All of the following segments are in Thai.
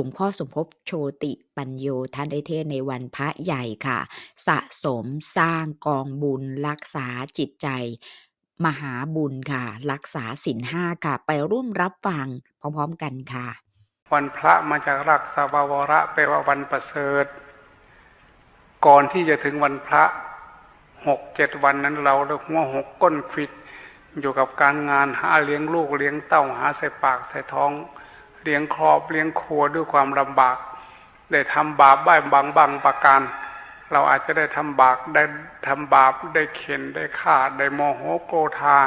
หลวงพ่อสมภพโชติปัญโยท่านได้เทศในวันพระใหญ่ค่ะ สะสมสร้างกองบุญรักษาจิตใจ มหาบุญค่ะ รักษาศีลห้าค่ะ ไปร่วมรับฟังพร้อมๆกันค่ะ วันพระมาจากรักษาววระแปลว่าวันประเสริฐ ก่อนที่จะถึงวันพระหกเจ็ดวันนั้นเราเลยหัวหกก้นฟิตอยู่กับการงานหาเลี้ยงลูกเลี้ยงเต้าหาใส่ปากใส่ท้อง เลี้ยงครอบเลี้ยงครัวด้วยความลำบาก ได้ทำบาปบ้างบางบางประการ เราอาจจะได้ทำบาปได้ทำบาปได้เข็นได้ฆ่าได้โมโหโกธา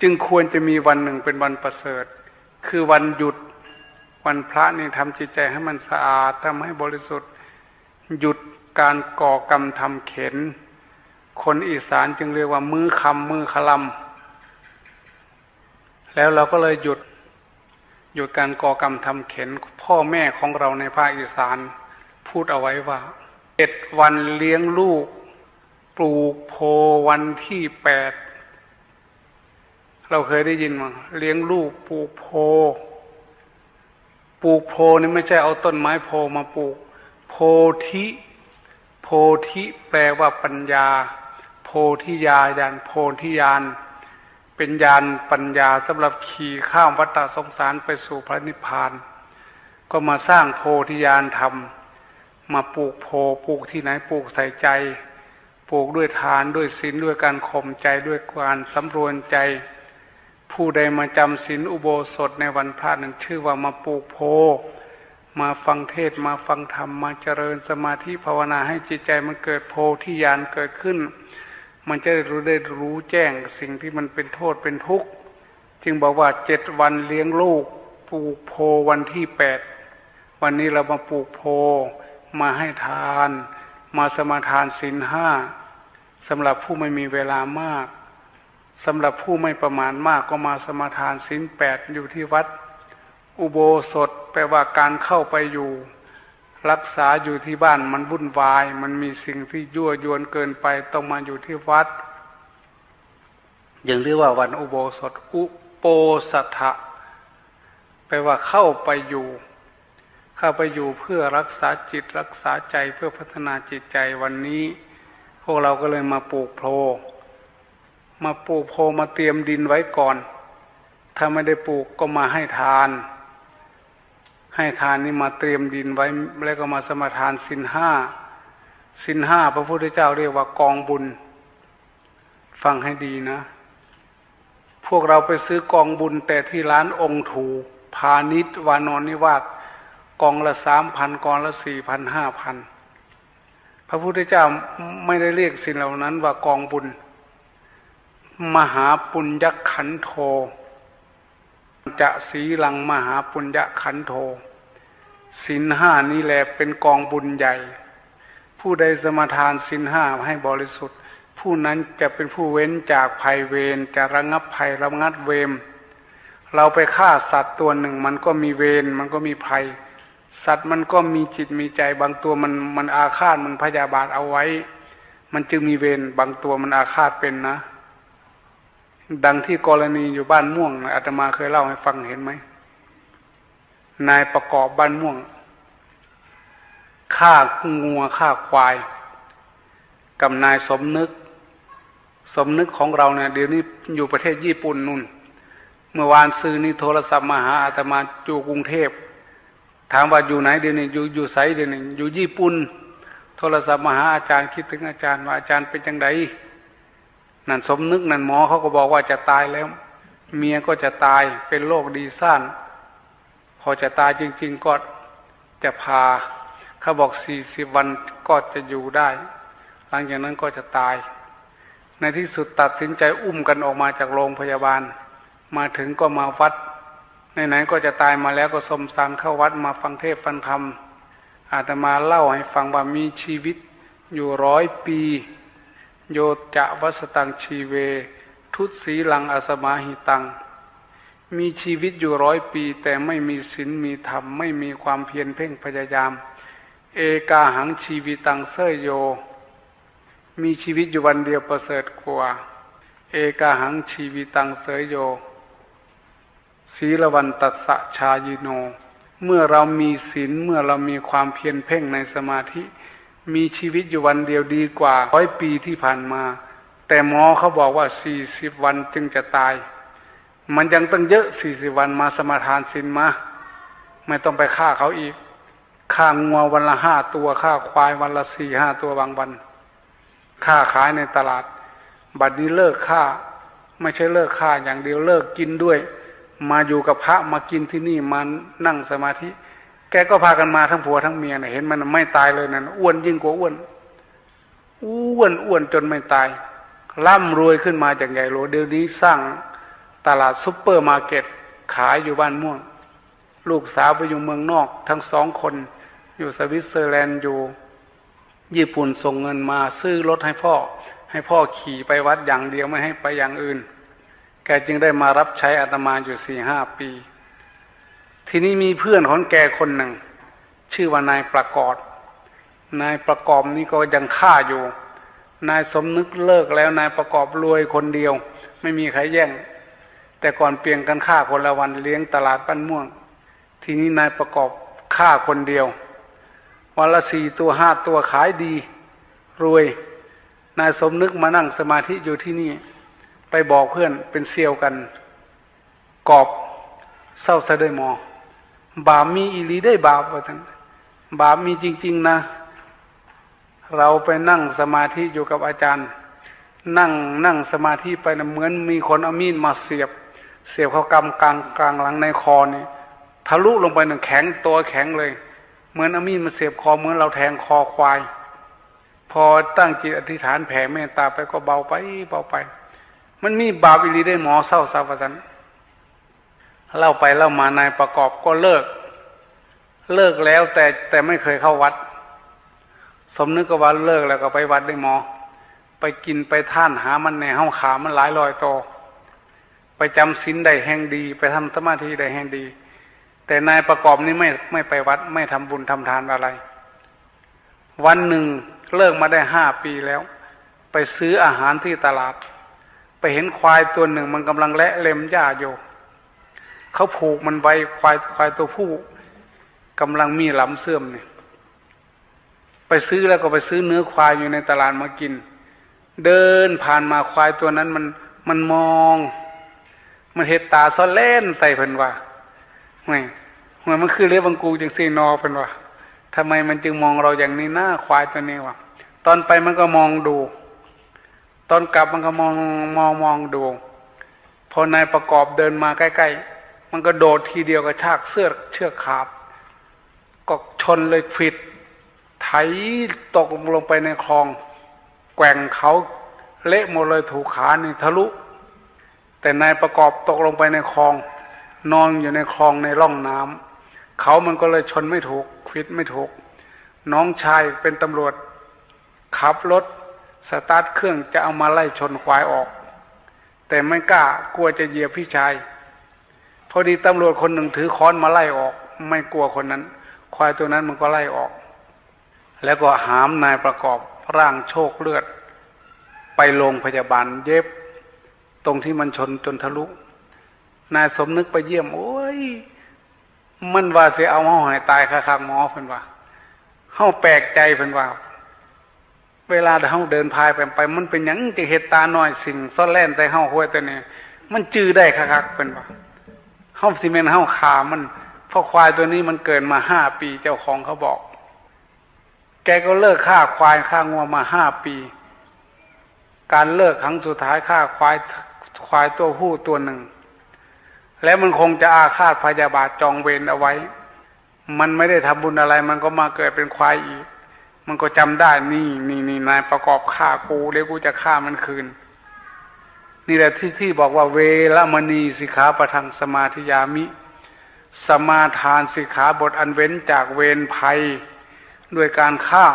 จึงควรจะมีวันหนึ่งเป็นวันประเสริฐ คือวันหยุดวันพระนี่ทำจิตใจให้มันสะอาดทำให้บริสุทธิ์ หยุดการก่อกรรมทำเข็น คนอีสานจึงเรียกว่ามือคำมือคลำแล้วเราก็เลยหยุด หยุดการก่อกรรมทำเข็นพ่อแม่ของเราในภาคอีสาน พูดเอาไว้ว่าเจ็ดวันเลี้ยงลูก ปลูกโพวันที่แปดเราเคยได้ยินมั้งเลี้ยงลูกปลูกโพ ปลูกโพนี่ไม่ใช่เอาต้นไม้โพมาปลูก โพธิ โพธิแปลว่าปัญญา โพธิญาญาณโพธิญาณ เป็นญาณปัญญาสำหรับขี่ข้ามวัฏสงสารไปสู่พระนิพพาน ก็มาสร้างโพธิญาณธรรม มาปลูกโพปลูกที่ไหนปลูกใส่ใจ ปลูกด้วยทานด้วยศีลด้วยการข่มใจด้วยการสำรวมใจ ผู้ใดมาจำศีลอุโบสถในวันพระนั้นชื่อว่ามาปลูกโพ มาฟังเทศมาฟังธรรมมาเจริญสมาธิภาวนาให้จิตใจมันเกิดโพธิญาณเกิดขึ้น มันจะได้รู้ได้รู้แจ้งสิ่งที่มันเป็นโทษเป็นทุกข์ จึงบอกว่าเจ็ดวันเลี้ยงลูกปลูกโพวันที่แปดวันนี้เรามาปลูกโพมาให้ทาน มาสมาทานศีลห้าสำหรับผู้ไม่มีเวลามากสำหรับผู้ไม่ประมาณมากก็มาสมาทานศีลแปดอยู่ที่วัด อุโบสถแปลว่าการเข้าไปอยู่ รักษาอยู่ที่บ้านมันวุ่นวาย มันมีสิ่งที่ยั่วยวนเกินไปต้องมาอยู่ที่วัดย่างเรียกว่าวันอุโบสถอุโปสัทะแปลว่าเข้าไปอยู่ เข้าไปอยู่เพื่อรักษาจิตรักษาใจเพื่อพัฒนาจิตใจวันนี้ พวกเราก็เลยมาปลูกโพมาปลูกโพมาเตรียมดินไว้ก่อน ถ้าไม่ได้ปลูกก็มาให้ทาน ให้ทานนี่มาเตรียมดินไว้แล้วก็มาสมาทานสินห้าสินห้าพระพุทธเจ้าเรียกว่ากองบุญ ฟังให้ดีนะ พวกเราไปซื้อกองบุญ แต่ที่ร้านองค์ถูพาณิชวานอนนิวาสกองละสามพันกองละสี่พันห้าพันพระพุทธเจ้าไม่ได้เรียกสิ่งเหล่านั้นว่ากองบุญ มหาปุญญขันโทจะสีลังมหาปุญญขันโท สินห้านี้แหละเป็นกองบุญใหญ่ ผู้ใดสมาทานสินห้าให้บริสุทธิ์ ผู้นั้นจะเป็นผู้เว้นจากภัยเวรจะระงับภัยระงัดเวรเราไปฆ่าสัตว์ตัวหนึ่งมันก็มีเวรมันก็มีภัย สัตว์มันก็มีจิตมีใจ บางตัวมันมันอาฆาตมันพยาบาทเอาไว้ มันจึงมีเวรบางตัวมันอาฆาตเป็นนะ ดังที่กรณีอยู่บ้านม่วงอาตมาเคยเล่าให้ฟังเห็นไหม นายประกอบบ้านม่วงฆ่างัวฆ่าควาย กับนายสมนึก สมนึกของเราเนี่ยเดี๋ยวนี้อยู่ประเทศญี่ปุ่นนู่น เมื่อวานซื้อนี่โทรศัพท์มาหาอาตมาอยู่กรุงเทพ ถามว่าอยู่ไหนเดี๋ยวนี้อยู่อยู่ไสเดี๋ยวนี้อยู่ญี่ปุ่น โทรศัพท์มาหาอาจารย์คิดถึงอาจารย์ว่าอาจารย์เป็นจังไดนั่นสมนึกนั่นหมอเขาก็บอกว่าจะตายแล้ว เมียก็จะตายเป็นโรคดีซ่าน อจะตายจริง ๆ ก็จะพาเขาบอกสี่สิบวันก็จะอยู่ได้ หลังจากนั้นก็จะตาย ในที่สุดตัดสินใจอุ้มกันออกมาจากโรงพยาบาล มาถึงก็มาวัดไหนๆก็จะตายมาแล้วก็สมสารเข้าวัดมาฟังเทศฟังธรรมอาตมาเล่าให้ฟังว่ามีชีวิตอยู่ร้อยปี โยจะวัสตังชีเว ทุตสีลังอสมาหิตัง มีชีวิตอยู่ร้อยปี แต่ไม่มีศีลมีธรรม ไม่มีความเพียรเพ่งพยายาม เอกาหังชีวิตังเสยโย มีชีวิตอยู่วันเดียวประเสริฐกว่า เอกาหังชีวิตังเสยโยศีลวันตัสสะชายิโน เมื่อเรามีศีลเมื่อเรามีความเพียรเพ่งในสมาธิ มีชีวิตอยู่วันเดียวดีกว่าร้อยปีที่ผ่านมา แต่หมอเขาบอกว่าสี่สิบวันจึงจะตาย มันยังตั้งเยอะสี่สิบวันมาสมาทานศีลมา ไม่ต้องไปฆ่าเขาอีกฆ่างัววันละห้าตัวฆ่าควายวันละสี่ห้าตัวบางวันฆ่าขายในตลาด บัดนี้เลิกฆ่า ไม่ใช่เลิกฆ่าอย่างเดียวเลิกกินด้วย มาอยู่กับพระมากินที่นี่มานั่งสมาธิ แกก็พากันมาทั้งผัวทั้งเมียนะเห็นมันไม่ตายเลยนั่นอ้วนยิ่งกว่าอ้วนอ้วนอ้วนจนไม่ตาย ร่ำรวยขึ้นมาจากใหญ่โหลเดี๋ยวนี้สร้าง ตลาดซุปเปอร์มาร์เก็ตขายอยู่บ้านม่วง ลูกสาวไปอยู่เมืองนอก ทั้งสองคน อยู่สวิตเซอร์แลนด์อยู่ ญี่ปุ่นส่งเงินมาซื้อรถให้พ่อ ให้พ่อขี่ไปวัดอย่างเดียวไม่ให้ไปอย่างอื่น แกจึงได้มารับใช้อาตมาอยู่สี่ห้าปี ทีนี้มีเพื่อนของแกคนหนึ่ง ชื่อว่านายประกอบนายประกอบนี่ก็ยังฆ่าอยู่ นายสมนึกเลิกแล้วนายประกอบรวยคนเดียว ไม่มีใครแย่ง แต่ก่อนเปลี่ยนกันฆ่าคนละวันเลี้ยงตลาดปั้นม่วง ทีนี้นายประกอบฆ่าคนเดียววันละสี่ตัวห้าตัวขายดี รวย นายสมนึกมานั่งสมาธิอยู่ที่นี่ ไปบอกเพื่อนเป็นเซียวกัน กอบเศร้าซะด้วยหมอ บาปมีอีหลีได้บาปว่าทั้งบาปมีจริง ๆนะ เราไปนั่งสมาธิอยู่กับอาจารย์ นั่งนั่งสมาธิไปนะเหมือนมีคนเอามีดมาเสียบ เสียบเข้ากำกลางกลางหลังในคอนี่ทะลุลงไปหนึ่งแข็งตัวแข็งเลย เหมือนอามีดมาเสียบคอเหมือนเราแทงคอควาย พอตั้งจิตอธิษฐานแผ่เมตตาไปก็เบาไปเบาไป มันมีบาปอีหลีได้หมอเศร้าซาฟสันเล่าไปเล่ามานายประกอบก็เลิก เลิกแล้วแต่แต่ไม่เคยเข้าวัด สมนึกก็ว่าเลิกแล้วก็ไปวัดได้หมอ ไปกินไปท่านหามันในห้องขามันหลายรอยโต ไปจำศีลได้แห่งดี ไปทำสมาธิได้แห่งดี แต่นายประกอบนี่ไม่ไม่ไปวัด ไม่ทำบุญทำทานอะไร วันหนึ่งเลิกมาได้ห้าปีแล้ว ไปซื้ออาหารที่ตลาด ไปเห็นควายตัวหนึ่งมันกำลังและเล็มหญ้าอยู่เขาผูกมันไว้ควายควายตัวผู้กำลังมีหลำเสื่อมเนี่ยไปซื้อแล้วก็ไปซื้อเนื้อควายอยู่ในตลาดมากิน เดินผ่านมาควายตัวนั้นมันมันมอง มันเห็ดตาซ้อนเล่นใส่เพิ่นว่าไม่ห่วยมันคือเรียบังกูจังสีนอเพิ่นว่าทำไมมันจึงมองเราอย่างนี้หน้าควายตัวนี้วะตอนไปมันก็มองดู ตอนกลับมันก็มองมองมองดู พอนายประกอบเดินมาใกล้ๆ มันก็โดดทีเดียวกระชากเสื้อเชือกขาด ก็ชนเลยฟิดไถตกลงไปในคลอง แกว่งเขาเละหมดเลยถูกขานี่ทะลุ แต่นายประกอบตกลงไปในคลอง นอนอยู่ในคลองในร่องน้ำเขามันก็เลยชนไม่ถูกควิดไม่ถูก น้องชายเป็นตำรวจ ขับรถสตาร์ทเครื่องจะเอามาไล่ชนควายออก แต่ไม่กล้ากลัวจะเหยียบพี่ชาย พอดีตำรวจคนหนึ่งถือค้อนมาไล่ออก ไม่กลัวคนนั้น ควายตัวนั้นมันก็ไล่ออก แล้วก็หามนายประกอบร่างโชคเลือด ไปโรงพยาบาลเย็บ ตรงที่มันชนจนทะลุ นายสมนึกไปเยี่ยม โอ้ย มันว่าเสียเอาห้อหายตายค่ะครับหมอเพิ่นว่าเฮาแปลกใจเพิ่นว่า เวลาเฮาเดินพายไปไป มันเป็นหยังจะเห็ดตาหน้อยสิ่งซ่อนแล่นแต่เฮาห้วยตัวนี้มันจื้อได้คักๆเพิ่นว่าเฮาสิเมนเฮาขามันเพราะควายตัวนี้มันเกินมาห้าปีเจ้าของเขาบอก แกก็เลิกฆ่าควายฆ่างัวมาห้าปีการเลิกครั้งสุดท้ายฆ่าควาย ควายตัวผู้ตัวหนึ่ง แล้วมันคงจะอาฆาตพยาบาทจองเวรเอาไว้ มันไม่ได้ทำบุญอะไร มันก็มาเกิดเป็นควายอีก มันก็จำได้นี่นี่นี่นายประกอบฆ่ากูเดี๋ยวกูจะฆ่ามันคืน นี่แหละที่ที่บอกว่าเวรมณีสิกขาประทังสมาธิยามิ สมาทานสิกขาบทอันเว้นจากเวรภัย ด้วยการฆ่า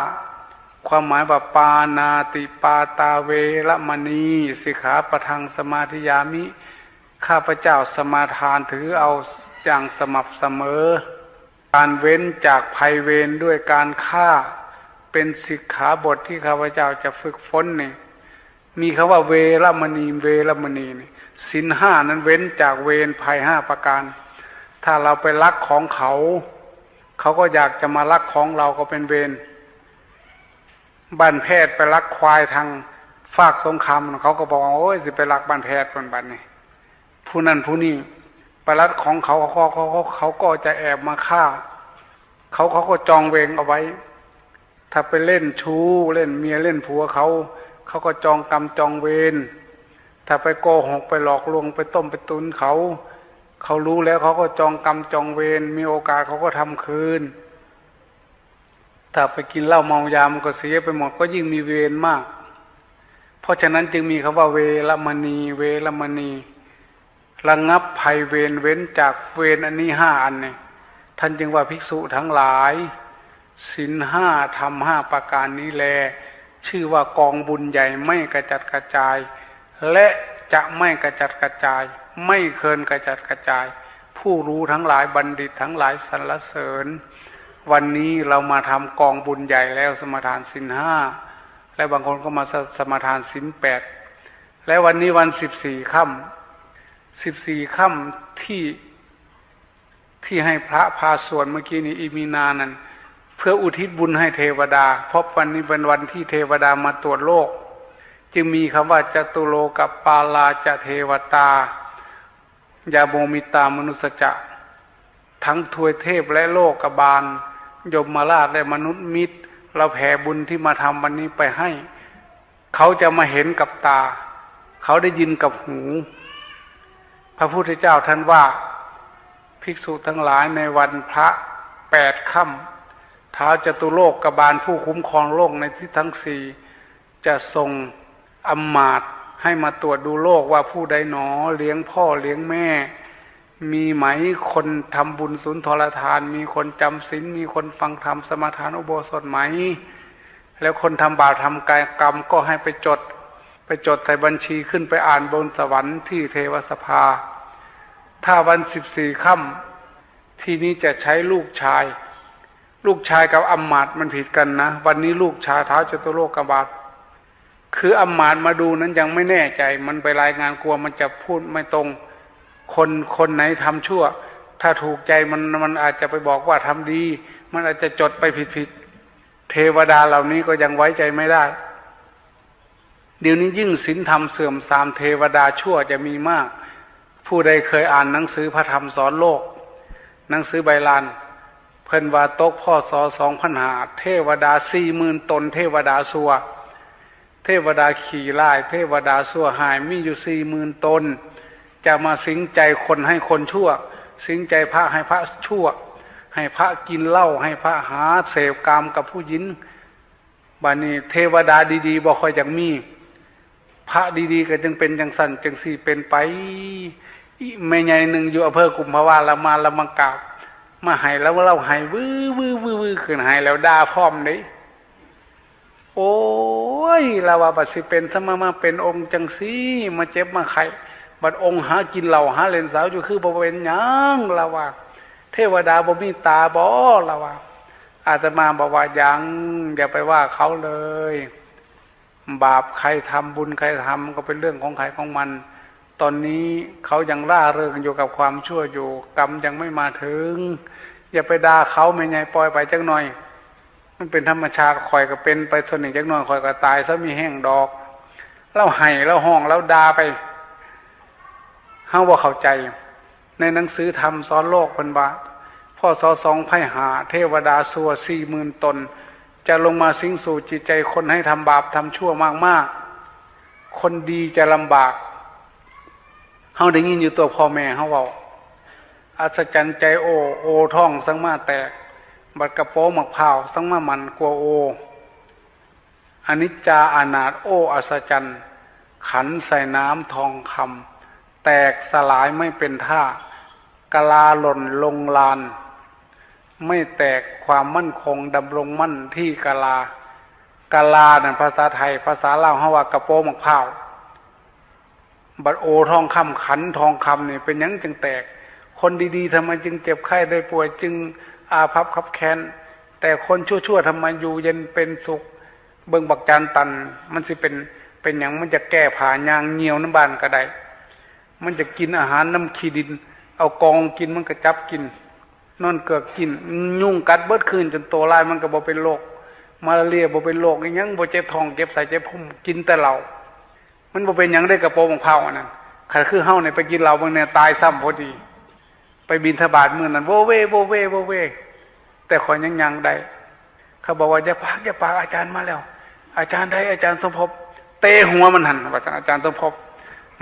ความหมายว่าปานาติปาตาเวรมณีสิกขาประทังสมาธิยามิ ข้าพเจ้าสมาทานถือเอาอย่างสม่ำเสมอ การเว้นจากภัยเวรด้วยการฆ่าเป็นสิกขาบทที่ข้าพเจ้าจะฝึกฝนนี่มีคำว่าเวรมณีเวรมณีนี่สินห้านั้นเว้นจากเวรภัยห้าประการ ถ้าเราไปลักของเขา เขาก็อยากจะมาลักของเราก็เป็นเวร บ้านแพทย์ไปลักควายทางฝากสงครามเขาก็บอกว่าโอ้ยสิไปลักบ้านแพทย์คนบ้านนี้ผู้นั้นผู้นี้ไปลักของเขาเขาเขาเขาเขาก็จะแอบมาฆ่า เขาเขาก็จองเวงเอาไว้ ถ้าไปเล่นชู้เล่นเมียเล่นผัวเขาเขาก็จองกรรมจองเวรถ้าไปโกหกไปหลอกลวงไปต้มไปตุนเขา เขารู้แล้วเขาก็จองกรรมจองเวรมีโอกาสเขาก็ทำคืน ถ้าไปกินเหล้าเมายามันก็เสียไปหมดก็ยิ่งมีเวรมาก เพราะฉะนั้นจึงมีคำว่าเวรมณี เวรมณีระงับภัยเวรเว้นจากเวรอันนี้ห้าอันเนี่ยท่านจึงว่าภิกษุทั้งหลายศีลห้าทำห้าประการนี้แล ชื่อว่ากองบุญใหญ่ไม่กระจัดกระจาย และจะไม่กระจัดกระจาย ไม่เคินกระจัดกระจาย ผู้รู้ทั้งหลายบัณฑิตทั้งหลายสรรเสริญ วันนี้เรามาทำกองบุญใหญ่แล้วสมทานสินห้าและบางคนก็มาสสมทานสินแปดและวันนี้วันสิบสี่ค่ำสิบสี่ค่ำที่ที่ให้พระพาส่วดเมื่อกี้นี้อิมีนานั้น เพื่ออุทิศบุญให้เทวดา เพราะวันนี้เป็นวันที่เทวดามาตรวจโลก จึงมีคำว่าจตุโลกับปาลาจะเทวตายาโมมิตามนุสจะ ทั้งทวยเทพและโลกกบาล ยมมาราชและมนุษย์มิตร เราแผ่บุญที่มาทำวันนี้ไปให้ เขาจะมาเห็นกับตา เขาได้ยินกับหู พระพุทธเจ้าท่านว่า ภิกษุทั้งหลายในวันพระแปดค่ำท้าวจตุโลกกบาลผู้คุ้มครองโลกในที่ทั้งสี่จะส่งอมาตให้มาตรวจดูโลกว่าผู้ใดหนอ เลี้ยงพ่อเลี้ยงแม่ มีไหมคนทำบุญสุนทรทาน มีคนจำศีลมีคนฟังธรรมสมาทานอุโบสถไหม แล้วคนทำบาปทำกายกรรมก็ให้ไปจด ไปจดใส่บัญชีขึ้นไปอ่านบนสวรรค์ที่เทวสภา ถ้าวันสิบสี่ค่ำที่นี้จะใช้ลูกชาย ลูกชายกับอำมาตมันผิดกันนะ วันนี้ลูกชายเท้าจตุโลกบาทคืออำมาตมาดูนั้นยังไม่แน่ใจ มันไปรายงานกลัวมันจะพูดไม่ตรง คนคนไหนทำชั่ว ถ้าถูกใจมันมันอาจจะไปบอกว่าทำดี มันอาจจะจดไปผิดผิดเทวดาเหล่านี้ก็ยังไว้ใจไม่ได้ เดี๋ยวนี้ยิ่งศีลธรรมเสื่อมสามเทวดาชั่วจะมีมาก ผู้ใดเคยอ่านหนังสือพระธรรมสอนโลก หนังสือใบลานเพิ่นว่าตกพ่อสอสองพันหาเทวดาสี่หมื่นตน เทวดาสัวเทวดาขี่ไล่เทวดาสัวหายมีอยู่สี่หมื่นตน จะมาสิงใจคนให้คนชั่ว สิงใจพระให้พระชั่ว ให้พระกินเหล้าให้พระหาเสพกามกับผู้หญิงบานี้เทวดาดีๆบ่ค่อยจังมี พระดีๆ ก็จึงเป็นจังสันจังสี่เป็นไปอีแม่ใหญ่หนึ่งอยู่อำเภอกุมภาวาละมาละมังกาบมาให้แล้วเราให้วื้อวื้อวื้อวื้อขึ้นให้แล้วด่าพร้อมเลยโอ้ยเราว่าบัดสิเป็นถ้ามามาเป็นองค์จังซี่มาเจ็บมาไข้ บัดองค์หากินเหล่าหาเลนสาวอยู่คือบ่เป็นยังเราว่า เทวดาบ่มีตาบ่เราว่า อาตมาบอกว่ายังอย่าไปว่าเขาเลย บาปใครทำบุญใครทำก็เป็นเรื่องของใครของมัน ตอนนี้เขายังร่าเริงอยู่กับความชั่วอยู่ กรรมยังไม่มาถึง อย่าไปด่าเขาไม่ไงปล่อยไปจักหน่อย มันเป็นธรรมชาติคอยก็เป็นไปส่วนหนึ่งจักหน่อยคอยก็ตายซะมีแห้งดอกเล่าไห้เล่าห้องเล่าด่าไป เฮาว่าเข้าใจ ในหนังสือธรรมสอนโลกเป็นว่าพ่อสอสองไพ่หา เทวดาสัวสี่หมื่นตน จะลงมาสิงสู่จิตใจคนให้ทำบาปทำชั่วมากๆ คนดีจะลำบากเฮาได้ยินอยู่ตัวพ่อแม่เฮาเว้าอัศจรรย์ใจโอ โอท่องสังมาแตก บัดกระโปงหมักเผาวสังมามันกลัวโออนิจจาอานาถโออัศจรรย์ ขันใส่น้ำทองคำ แตกสลายไม่เป็นท่ากลาหล่นลงลาน ไม่แตกความมั่นคงดำรงมั่นที่กลากลาเนี่ยภาษาไทย ภาษาลาวเฮาว่ากระโปงมะพร้าวบัดโอทองคำขันทองคำเนี่ยเป็นยังจึงแตก คนดีๆทำไมจึงเจ็บไข้ได้ป่วยจึงอาภัพขับแค้นแต่คนชั่วๆทำไมอยู่เย็นเป็นสุข เบิ่งบักจานตัน มันสิเป็นเป็นอย่างมันจะแก้ผ่ายางเงียวน้ำบานก็ได้ มันจะกินอาหารน้ำขี้ดิน เอากองกินมันก็จับกิน นอนเกือกกิน ยุ่งกัดเบิดคืนจนโตลายมันก็บ่เป็นโรคมาลาเรียบ่เป็นโรคอีหยังบ่เจ็บท้องเจ็บไส้เจ็บพุงกินแต่เหล้ามันบ่เป็นหยังได้กระโปรงของเผาอันนั้นขันคือเฮ้าเนี่ยไปกินเหล้าบางเนี่ยตายซ้ำพอดี ไปบินทบาทมื้อนั้นโวเวโวเวโวเว แต่ขอยยังยังได้เขาบอกว่าอย่าปากอย่าปากอาจารย์มาแล้ว อาจารย์ได้อาจารย์สมภพเตะหัวมันหันว่าอาจารย์สมภพ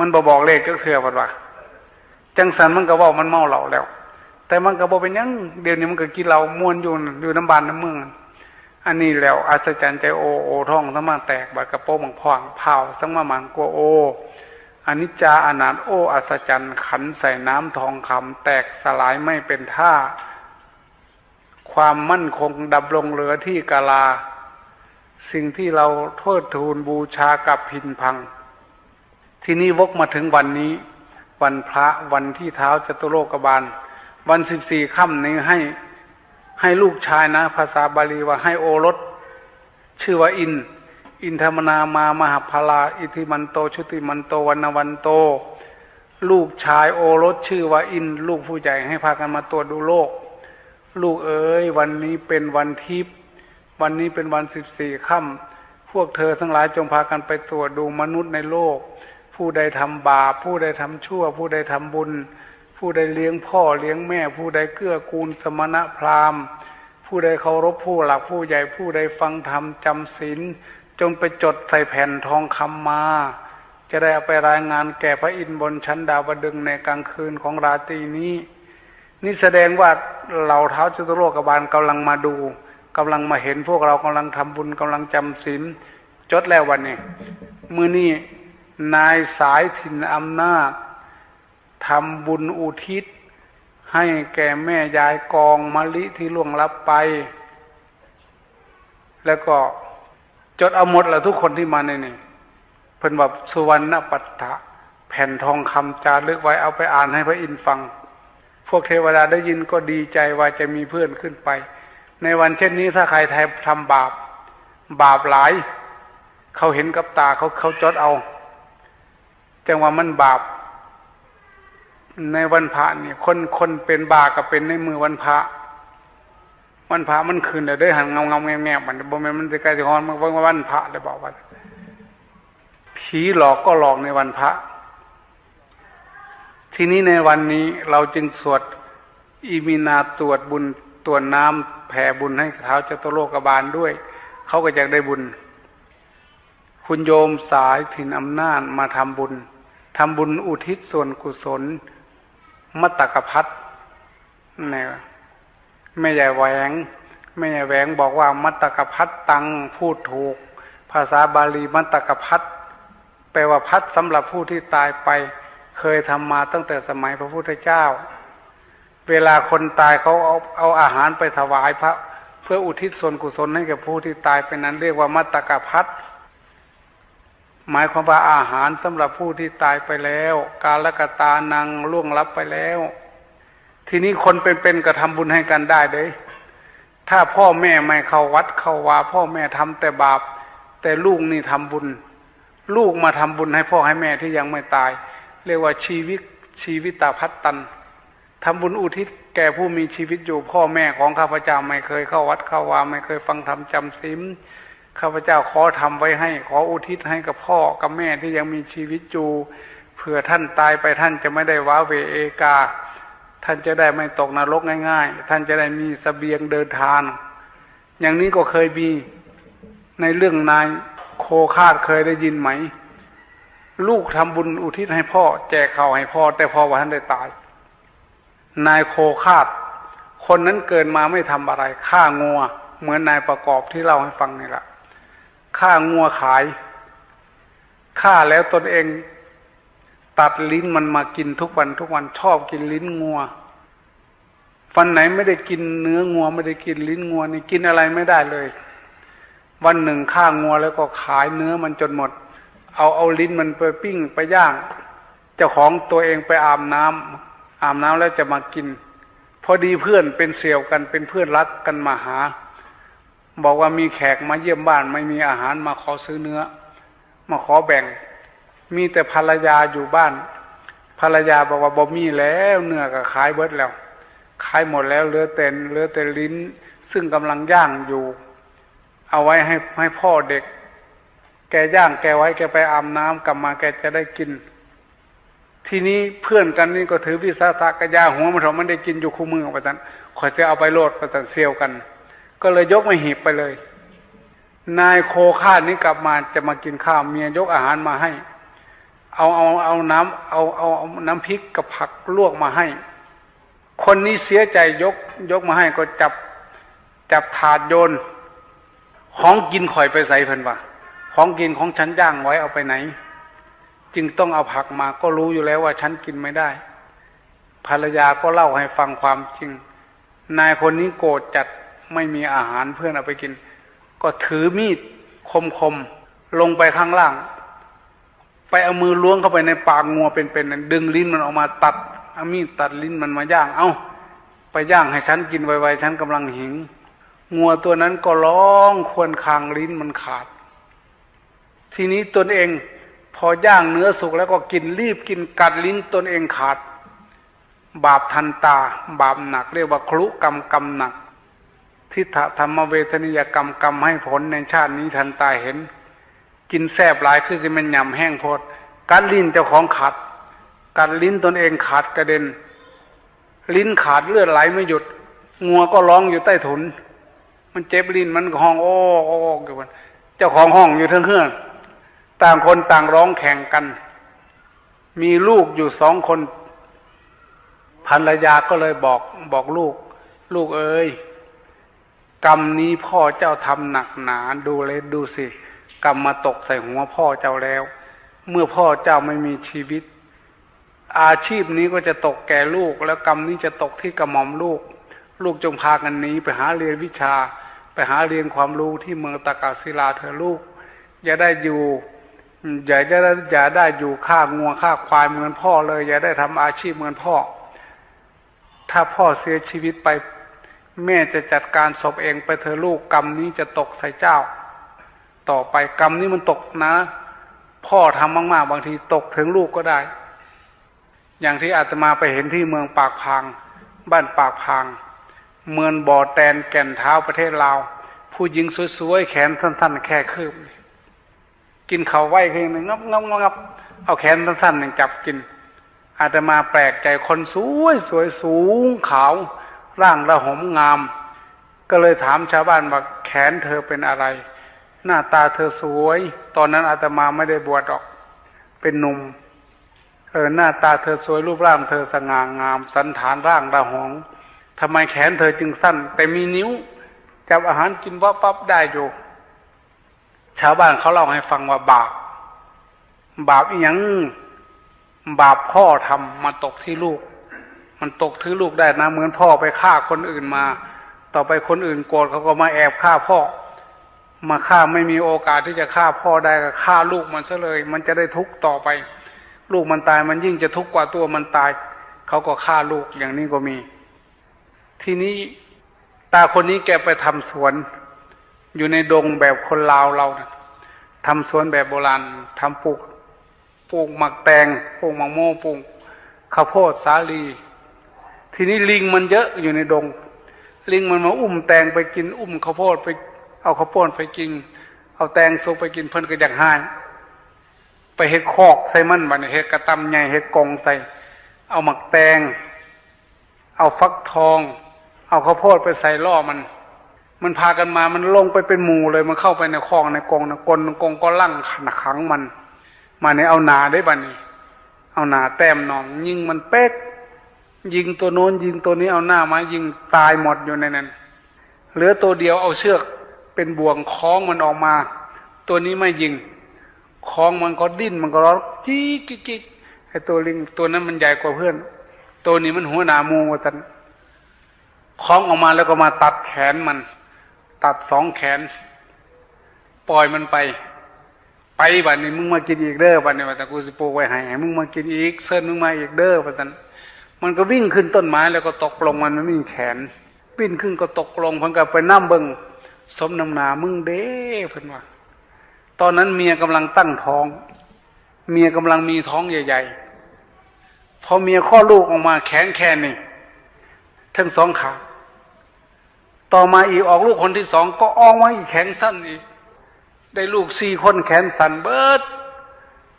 มันบอบอกเลขก็เถื่อว่าว่าจังสันมันก็ว่ามันเมาเหล้าแล้ว แต่มันก็บอกเป็นยังเดี๋ยวนี้มันก็กินเหล้ามวนอยู่อยู่น้ำบานน้ำเมืองอันนี้แล้วอัศจรรย์ใจโอโอท่องสมาแตกบาดกระโปรงพองเผาสังมามันกัวโออันนิจจาอนันต์โออัศจรรย์ขันใส่น้ำทองคำแตกสลายไม่เป็นท่า ความมั่นคงดำรงเหลือที่กาลา สิ่งที่เราโทษทูลบูชากับพินพัง ที่นี่วกมาถึงวันนี้ วันพระวันที่เท้าจตุโลกบาล วันสิบสี่ค่ำนี้ให้ให้ลูกชายนะ ภาษาบาลีว่าให้โอรส ชื่อว่าอิน อินทมนามามหาพลา อิทิมันโต ชุติมันโตวันวันโต ลูกชายโอรสชื่อว่าอิน ลูกผู้ใหญ่ให้พากันมาตรวจดูโลก ลูกเอ๋ยวันนี้เป็นวันทิพย์วันนี้เป็นวันสิบสี่ค่ำพวกเธอทั้งหลายจงพากันไปตรวจดูมนุษย์ในโลก ผู้ใดทำบาปผู้ใดทำชั่ว ผู้ใดทำบุญ ผู้ใดเลี้ยงพ่อเลี้ยงแม่ ผู้ใดเกื้อกูลสมณะพราหมณ์ ผู้ใดเคารพผู้หลักผู้ใหญ่ผู้ใดฟังธรรมจำศีลจงไปจดใส่แผ่นทองคำมา จะได้เอาไปรายงานแก่พระอินทร์บนชั้นดาวดึงในกลางคืนของราตรีนี้ นี่แสดงว่าเหล่าเท้าจุตโลกบาลกำลังมาดูกำลังมาเห็นพวกเรากำลังทำบุญกำลังจำศีลจดแล้ววันนี้มือนี้ นายสายถิ่นอำนาจทำบุญอุทิศ ให้แก่แม่ยายกองมะลิที่ล่วงลับไป แล้วก็จดเอาหมดแล้วทุกคนที่มาในนี่เพิ่นแบบสุวรรณปัตถะแผ่นทองคำจารึกไว้เอาไปอ่านให้พระอินทร์ฟัง พวกเทวดาได้ยินก็ดีใจว่าจะมีเพื่อนขึ้นไป ในวันเช่นนี้ถ้าใครทำบาป บาปหลาย เขาเห็นกับตาเขาเขาจดเอา จังว่ามันบาป ในวันพระนี่คนคนเป็นบาปกับเป็นในมือวันพระวันพระมันคืนเดี๋ยวได้หันเงาเงาแง่แง่มันบ่แม่มันจะกลายจะฮอนมันว่าวันพระเลยบอกว่าผีหลอกก็หลอกในวันพระ ทีนี้ในวันนี้เราจึงสวดอิมินาตรวจบุญตรวจน้ำแผ่บุญให้เท้าเจ้าตโลกบาลด้วย เขาก็จะได้บุญ คุณโยมสายถิ่นอำนาจมาทำบุญ ทำบุญอุทิศส่วนกุศลมัตตกพัฒเนี่ยแม่ใหญ่แหวงแม่ใหญ่แหวงบอกว่ามัตตกพัฒตังพูดถูก ภาษาบาลีมัตตกพัฒแปลว่าพัดสำหรับผู้ที่ตายไป เคยทำมาตั้งแต่สมัยพระพุทธเจ้า เวลาคนตายเขาเอาเอาอาหารไปถวายพระ เพื่ออุทิศส่วนกุศลให้แก่ผู้ที่ตายไปนั้นเรียกว่ามัตตกพัฒ หมายความว่าอาหารสำหรับผู้ที่ตายไปแล้ว การละกตานังล่วงลับไปแล้ว ทีนี้คนเป็นๆก็ทำบุญให้กันได้เด้ถ้าพ่อแม่ไม่เข้าวัดเข้าวา พ่อแม่ทำแต่บาป แต่ลูกนี่ทำบุญ ลูกมาทำบุญให้พ่อให้แม่ที่ยังไม่ตาย เรียกว่าชีวิตชีวิตาพัตตันทำบุญอุทิศแก่ผู้มีชีวิตอยู่พ่อแม่ของข้าพเจ้าไม่เคยเข้าวัดเข้าวา ไม่เคยฟังธรรมจำศีล ข้าพเจ้าขอทำไว้ให้ ขออุทิศให้กับพ่อกับแม่ที่ยังมีชีวิตอยู่เผื่อท่านตายไปท่านจะไม่ได้ว้าเวเอกา ท่านจะได้ไม่ตกนรกง่าย ๆ ท่านจะได้มีสเสบียงเดินทาง อย่างนี้ก็เคยมีในเรื่องนายโคคาดเคยได้ยินไหม ลูกทำบุญอุทิศให้พ่อ แจกข้าวให้พ่อ แต่พ่อว่าท่านได้ตาย นายโคคาด คนนั้นเกินมาไม่ทำอะไรฆ่างัว เหมือนนายประกอบที่เล่าให้ฟังนี่แหละ ฆ่างัวขายฆ่าแล้วตนเอง ตัดลิ้นมันมากินทุกวันทุกวันชอบกินลิ้นงัววันไหนไม่ได้กินเนื้องัวไม่ได้กินลิ้นงัวนี่กินอะไรไม่ได้เลย วันหนึ่งฆ่างัวแล้วก็ขายเนื้อมันจนหมด เอาเอาลิ้นมันไปปิ้งไปย่าง เจ้าของตัวเองไปอาบน้ำอาบน้ำแล้วจะมากิน พอดีเพื่อนเป็นเสี่ยวกันเป็นเพื่อนรักกันมาหา บอกว่ามีแขกมาเยี่ยมบ้าน ไม่มีอาหารมาขอซื้อเนื้อ มาขอแบ่ง มีแต่ภรรยาอยู่บ้าน ภรรยาบอกว่าบ่มีแล้วเนื้อก็ขายเบิดแล้ว ขายหมดแล้วเหลือแต่เหลือแต่ลิ้น ซึ่งกำลังย่างอยู่ เอาไว้ให้ให้พ่อเด็ก แกย่างแกไว้แกไปอาบน้ำกลับมาแกจะได้กิน ทีนี้เพื่อนกันนี่ก็ถือวิสาสะกระยาหัวมันเถอะมันได้กินอยู่คู่มือประจันขอยจะเอาไปโลดประจันเซียวกัน ก็เลยยกมาหีบไปเลย นายโคข้านี้กลับมาจะมากินข้าวเมียยกอาหารมาให้ เอาเอาเอาน้ำเอาเอาเอาน้ำพริกกับผักลวกมาให้ คนนี้เสียใจยกยกมาให้ก็จับจับถาดโยน ของกินข่อยไปใส่เพิ่นว่าของกินของฉันย่างไว้เอาไปไหน จึงต้องเอาผักมาก็รู้อยู่แล้วว่าฉันกินไม่ได้ ภรรยาก็เล่าให้ฟังความจริง นายคนนี้โกรธจัด ไม่มีอาหารเพื่อนเอาไปกิน ก็ถือมีดคมคมๆลงไปข้างล่าง ไปเอามือล้วงเข้าไปในปากงัวเป็นๆดึงลิ้นมันออกมาตัดเอามีดตัดลิ้นมันมาย่าง เอา้า ไปย่างให้ฉันกินไวๆฉันกำลังหิวงัวตัวนั้นก็ร้องควรคางลิ้นมันขาด ทีนี้ตนเองพอย่างเนื้อสุกแล้วก็กินรีบกินกัดลิ้นตนเองขาด บาปทันตา บาปหนักเรียกว่าครุกรรมกรรมหนัก ทิฏฐธรรมเวทนิยกรรมกรรมให้ผลในชาตินี้ทันตายเห็น กินแซบหลายคือจะมันยำแห้งโพดกัดลิ้นเจ้าของขาดกัดลิ้นตนเองขาดกระเด็น ลิ้นขาดเลือดไหลไม่หยุด งัวก็ร้องอยู่ใต้ถุน มันเจ็บลิ้นมันก็ห้องโอ้โอ้อยู่มันเจ้าของห้องอยู่เทั้งเครื่องต่างคนต่างร้องแข่งกัน มีลูกอยู่สองคนภรรยาก็เลยบอกบอกลูก ลูกเอ้ย กรรมนี้พ่อเจ้าทำหนักหนาดูเลยดูสิ กรรมมาตกใส่หัวพ่อเจ้าแล้ว เมื่อพ่อเจ้าไม่มีชีวิต อาชีพนี้ก็จะตกแก่ลูก แล้วกรรมนี้จะตกที่กระหม่อมลูก ลูกจงพากันหนี้ไปหาเรียนวิชา ไปหาเรียนความรู้ที่เมืองตากาศิลาเธอะลูก อย่าได้อยู่อย่าได้อย่าได้อยู่ฆ่างัวฆ่าควายเหมือนพ่อเลย อย่าได้ทำอาชีพเหมือนพ่อ ถ้าพ่อเสียชีวิตไป แม่จะจัดการศพเองไปเธอลูกกรรมนี้จะตกใส่เจ้า ต่อไปกรรมนี้มันตกนะ พ่อทำมาก ๆ บางทีตกถึงลูกก็ได้ อย่างที่อาตมาไปเห็นที่เมืองปากพาง บ้านปากพาง เมืองบ่อแตนแก่นเท้าประเทศลาว ผู้หญิงสวย ๆ แขนสั้นๆ แค่คืบกินเขาไหวเพียงหนึ่งงับงับงับเอาแขนสั้นๆหนึ่งจับกินอาตมาแปลกใจคนสวยสวยสูงขาว ร่างระหมงาม ก็เลยถามชาวบ้านว่าแขนเธอเป็นอะไร หน้าตาเธอสวย ตอนนั้นอาตมาไม่ได้บวชหรอก เป็นหนุ่มเออหน้าตาเธอสวยรูปร่างเธอสง่างาม สันฐานร่างระหองทำไมแขนเธอจึงสั้น แต่มีนิ้วจับอาหารกินวับปั๊บได้อยู่ ชาวบ้านเขาเล่าให้ฟังว่าบาป บาปอีหยังบาปพ่อทำมาตกที่ลูก มันตกที่ลูกได้นะ เหมือนพ่อไปฆ่าคนอื่นมา ต่อไปคนอื่นโกรธเขาก็มาแอบฆ่าพ่อ มาฆ่าไม่มีโอกาสที่จะฆ่าพ่อได้ก็ฆ่าลูกมันซะเลย มันจะได้ทุกข์ต่อไป ลูกมันตายมันยิ่งจะทุกข์กว่าตัวมันตาย เขาก็ฆ่าลูกอย่างนี้ก็มี ทีนี้ตาคนนี้แกไปทำสวน อยู่ในดงแบบคนลาวเรานะทำสวนแบบโบราณทำปลูกปลูกหมักแตงปลูกหมักโม่ปลูกข้าวโพดสาลี ทีนี้ลิงมันเยอะอยู่ในดง ลิงมันมาอุ้มแตงไปกิน อุ้มข้าวโพดไป เอาข้าวโพดไปกิน เอาแตงสุกไปกินเพิ่นก็อยากหาย ไปเฮ็ดคอกใส่มันบัดนี้เฮ็ดกระตำใหญ่เฮ็ดกองใส่ เอาหมักแตง เอาฟักทอง เอาข้าวโพดไปใส่ล่อมัน มันพากันมามันลงไปเป็นหมู่เลยมันเข้าไปในคลองในกองในกลกองก็ลั่งขังมัน มาเนี่ยเอานาได้บัดนี้ เอานาแต้มหนอง ยิงมันเป๊ก ยิงตัวโน้นยิงตัวนี้เอาหน้ามายิงตายหมดอยู่ในนั้นเหลือตัวเดียวเอาเชือกเป็นบ่วงคล้องมันออกมา ตัวนี้ไม่ยิงคล้องมันก็ดิ้นมันก็ร้องจี้กิ๊กกิ๊กไอ้ตัวลิงตัวนั้นมันใหญ่กว่าเพื่อน ตัวนี้มันหัวหนามูว่าตันคล้องออกมาแล้วก็มาตัดแขนมัน ตัดสองแขน ปล่อยมันไป ไปบัดนี้มึงมากินอีกเด้อบัดนี้ว่าแต่กูสิปลูกไว้ให้ให้มึงมากินอีกเซิร์นมึงมาอีกเด้อว่าตัน มันก็วิ่งขึ้นต้นไม้แล้วก็ตกลงมันไม่มีแขนวิ่งขึ้นก็ตกลงพิ่นก็ไปน้ำเบิงสมน้ำหนามึงเด้เพิ่นว่าตอนนั้นเมียกำลังตั้งท้อง เมียกำลังมีท้องใหญ่ ๆ พอเมียคลอดลูกออกมาแขนแค่นี้ทั้งสองขาต่อมาอีกออกลูกคนที่สองก็อ้อกมาอีกแขนสั้นอีก ได้ลูกสี่คนแขนสั้นเบิด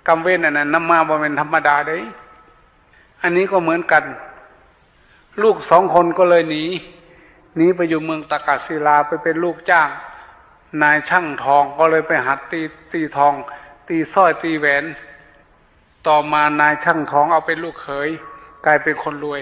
กำเว้นอันนั้นนำมาบ่เป็นธรรมดาเด้ย อันนี้ก็เหมือนกัน ลูกสองคนก็เลยหนีหนีไปอยู่เมืองตากาศิลาไปเป็นลูกจ้าง นายช่างทองก็เลยไปหัดตีตีทอง ตีสร้อยตีแหวน ต่อมานายช่างทองเอาเป็นลูกเขย กลายเป็นคนรวย